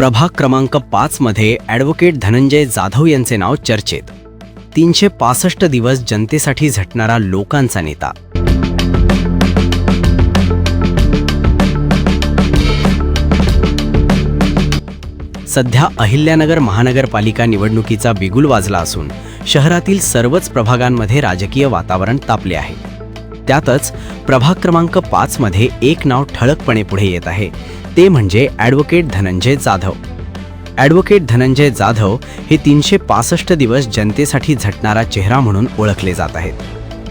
प्रभाग क्रमांक पाचमध्ये ॲडव्होकेट धनंजय जाधव यांचे नाव चर्चेत. तीनशे पासष्ट दिवस जनतेसाठी झटणारा लोकांचा नेता. सध्या अहिल्यानगर महानगरपालिका निवडणुकीचा बिगुल वाजला असून शहरातील सर्वच प्रभागांमध्ये राजकीय वातावरण तापले आहे. त्यातच प्रभाग क्रमांक पाचमध्ये एक नाव ठळकपणे पुढे येत आहे. ते म्हणजे ॲडव्होकेट धनंजय जाधव. ॲडव्होकेट धनंजय जाधव हे तीनशे पासष्ट दिवस जनतेसाठी झटणारा चेहरा म्हणून ओळखले जात आहेत.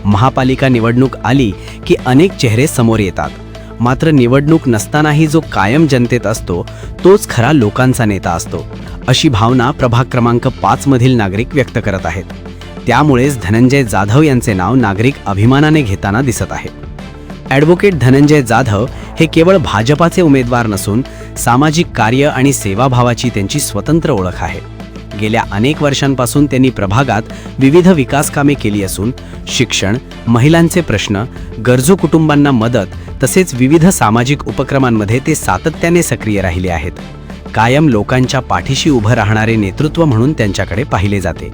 महापालिका निवडणूक आली की अनेक चेहरे समोर येतात. मात्र निवडणूक नसतानाही जो कायम जनतेत असतो तोच खरा लोकांचा नेता असतो अशी भावना प्रभाग क्रमांक पाचमधील नागरिक व्यक्त करत आहेत. त्यामुळेच धनंजय जाधव यांचे नाव नागरिक अभिमानाने घेताना दिसत आहे. ॲडव्होकेट धनंजय जाधव हे केवळ भाजपाचे उमेदवार नसून सामाजिक कार्य आणि सेवाभावाची त्यांची स्वतंत्र ओळख आहे. गेल्या अनेक वर्षांपासून त्यांनी प्रभागात विविध विकास कामे केली असून शिक्षण महिलांचे प्रश्न गरजू कुटुंबांना मदत तसेच विविध सामाजिक उपक्रमांमध्ये ते सातत्याने सक्रिय राहिले आहेत. कायम लोकांच्या पाठीशी उभं राहणारे नेतृत्व म्हणून त्यांच्याकडे पाहिले जाते.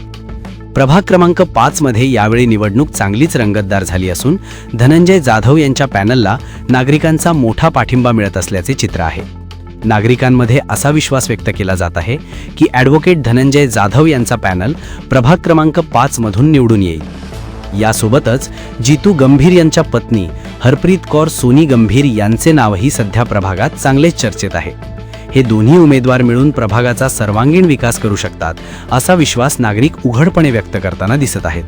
प्रभाग क्रमांक पाचमध्ये यावेळी निवडणूक चांगलीच रंगतदार झाली असून धनंजय जाधव यांच्या पॅनलला नागरिकांचा मोठा पाठिंबा मिळत असल्याचे चित्र आहे. नागरिकांमध्ये असा विश्वास व्यक्त केला जात आहे की ॲडव्होकेट धनंजय जाधव यांचा पॅनल प्रभाग क्रमांक पाचमधून निवडून येईल. यासोबतच जितू गंभीर यांच्या पत्नी हरप्रीत कौर सोनी गंभीर यांचे नावही सध्या प्रभागात चांगलेच चर्चेत आहे. हे दोन्ही उमेदवार मिळून प्रभागाचा सर्वांगीण विकास करू शकतात असा विश्वास नागरिक उघडपणे व्यक्त करताना दिसत आहेत.